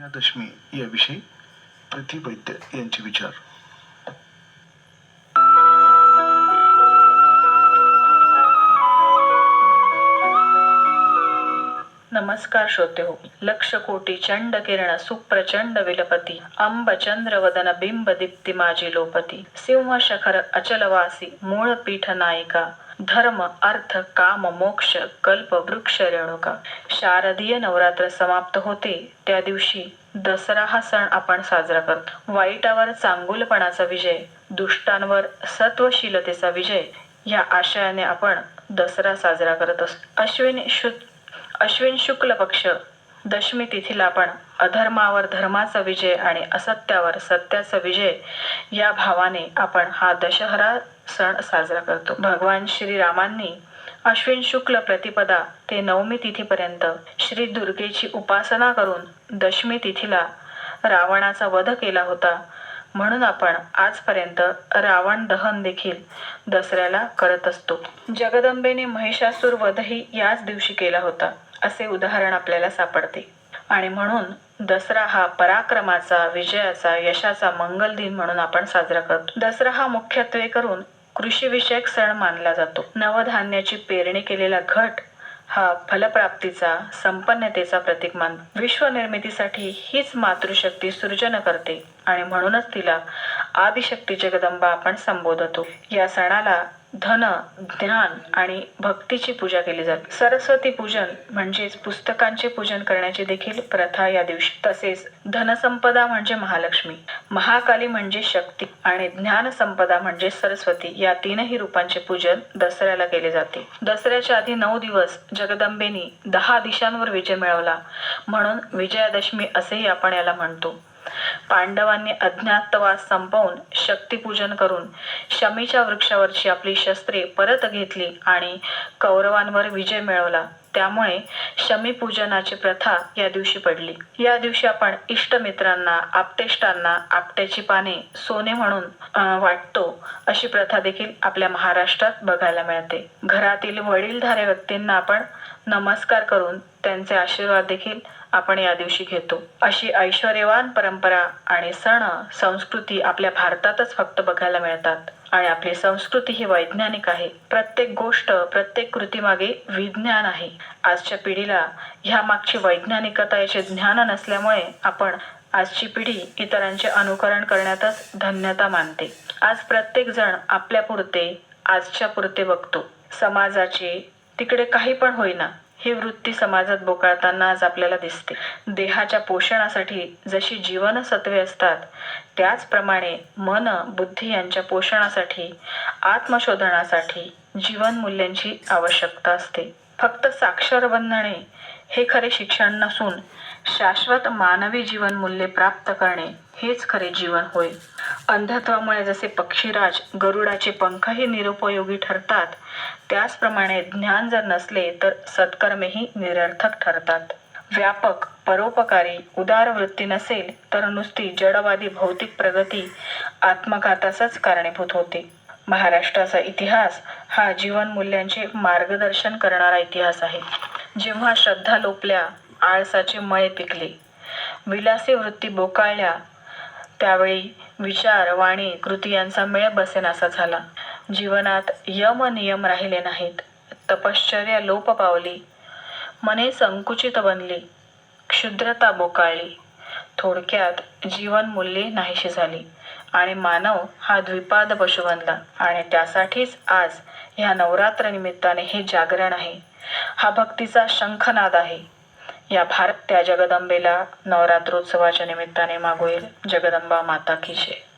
विजयादशमी याविषयी प्रतिवैद्य यांचे विचार. नमस्कार श्रोते हो लक्ष कोटी चंड किरण सुप्रचंड विलपती अंब चंद्र वदन बिंब दीप्ती माझी लोपती सिंह शखर अचलवासी मूळ पीठ नायिका धर्म अर्थ काम मोक्ष कल्प वृक्ष रेणुका. शारदीय नवरात्र समाप्त होते. त्या दिवशी दसरा हा सण आपण साजरा करतो. वाईटावर चांगुलपणाचा विजय दुष्टांवर सत्वशीलतेचा विजय या आशयाने आपण दसरा साजरा करत असतो. अश्विन शु अश्विन शुक्ल पक्ष दशमी तिथीला आपण अधर्मावर धर्माचा विजय आणि असत्यावर सत्याचा विजय या भावाने आपण हा दशहरा सण साजरा करतो. भगवान श्रीरामांनी अश्विन शुक्ल प्रतिपदा ते नवमी तिथीपर्यंत श्री दुर्गेची उपासना करून दशमी तिथीला रावणाचा वध केला होता. म्हणून आपण आजपर्यंत रावण दहन देखील दसऱ्याला करत असतो. जगदंबेने महिषासूर वधही याच दिवशी केला होता असे उदाहरण आपल्याला सापडते. आणि म्हणून दसरा हा पराक्रमाचा विजयाचा यशाचा मंगल दिन म्हणून आपण साजरा करतो. दसरा हा मुख्यत्वे करून कृषीविषयक सण मानला जातो. नवधान्याची पेरणी केलेला घट हा फलप्राप्तीचा संपन्नतेचा प्रतीक मान विश्वनिर्मितीसाठी हीच मातृशक्ती सृजन करते आणि म्हणूनच तिला आदिशक्ती जगदंबा आपण संबोधतो. या सणाला धन ज्ञान आणि भक्तीची पूजा केली जाते. सरस्वती पूजन म्हणजेच पुस्तकांचे पूजन करण्याची देखील प्रथा या दिवशी. तसेच धनसंपदा म्हणजे महालक्ष्मी. महाकाली म्हणजे शक्ती आणि ज्ञान संपदा म्हणजे सरस्वती या तीनही रूपांचे पूजन दसऱ्याला केले जाते. दसऱ्याच्या आधी नऊ दिवस जगदंबेनी दहा दिशांवर विजय मिळवला. म्हणून विजयादशमी असेही आपण याला म्हणतो. पांडवांनी अज्ञातवास संपवून शक्तीपूजन करून शमीच्या वृक्षावरची आपली शस्त्रे परत घेतली आणि कौरवांवर विजय मिळवला. त्यामुळे शमी पूजनाची प्रथा या दिवशी पडली. या दिवशी आपण इष्टमित्रांना आपतेष्टांना आपट्याची पाने सोने म्हणून वाटतो अशी प्रथा देखील आपल्या महाराष्ट्रात बघायला मिळते. घरातील वडीलधाऱ्या व्यक्तींना आपण नमस्कार करून त्यांचे आशीर्वाद देखील आपण या दिवशी घेतो. अशी ऐश्वर्यवान परंपरा आणि सण संस्कृती आपल्या भारतातच फक्त बघायला मिळतात. आणि आपली संस्कृती ही वैज्ञानिक आहे. प्रत्येक गोष्ट प्रत्येक कृतीमागे विज्ञान आहे. आजच्या पिढीला ह्या मागची वैज्ञानिकता याचे ज्ञान नसल्यामुळे आपण आजची पिढी इतरांचे अनुकरण करण्यातच धन्यता मानते. आज प्रत्येक जण आपल्या पुरते आजच्या पुरते बघतो. समाजाचे तिकडे काही पण होईना. ही वृत्ती समाजात बोकाळताना आज आपल्याला दिसते. देहाच्या पोषणासाठी जशी जीवनसत्वे असतात त्याचप्रमाणे मन बुद्धी यांच्या पोषणासाठी आत्मशोधनासाठी जीवनमूल्यांची आवश्यकता असते. फक्त साक्षर बनणे हे खरे शिक्षण नसून शाश्वत मानवी जीवनमूल्ये प्राप्त करणे हेच खरे जीवन होय. अंधत्वामुळे जसे पक्षीराज गरुडाचे पंखही निरुपयोगी ठरतात त्याचप्रमाणे ज्ञान जर नसले तर सत्कर्मेही निरर्थक ठरतात. व्यापक परोपकारी उदार वृत्ती नसेल तर नुसती जडवादी भौतिक प्रगती आत्मघातासच कारणीभूत होते. महाराष्ट्राचा इतिहास हा जीवनमूल्यांचे मार्गदर्शन करणारा इतिहास आहे. जेव्हा श्रद्धा लोपल्या आळसाचे मळे पिकले. विलासी वृत्ती बोकाळल्या त्यावेळी विचार वाणी कृती यांचा मेळ बसेनासा झाला. जीवनात यम नियम राहिले नाहीत. तपश्चर्या लोप पावली. मने संकुचित बनली. क्षुद्रता बोकाळली. थोडक्यात जीवनमूल्ये नाहीशी झाली आणि मानव हा द्विपाद पशु बनला आणि त्यासाठीच आज ह्या नवरात्र निमित्ताने हे जागरण आहे. हा भक्तीचा शंखनाद आहे. या भारत त्या जगदंबेला नवरात्रोत्सवाच्या निमित्ताने मागोईल जगदंबा माता की जय.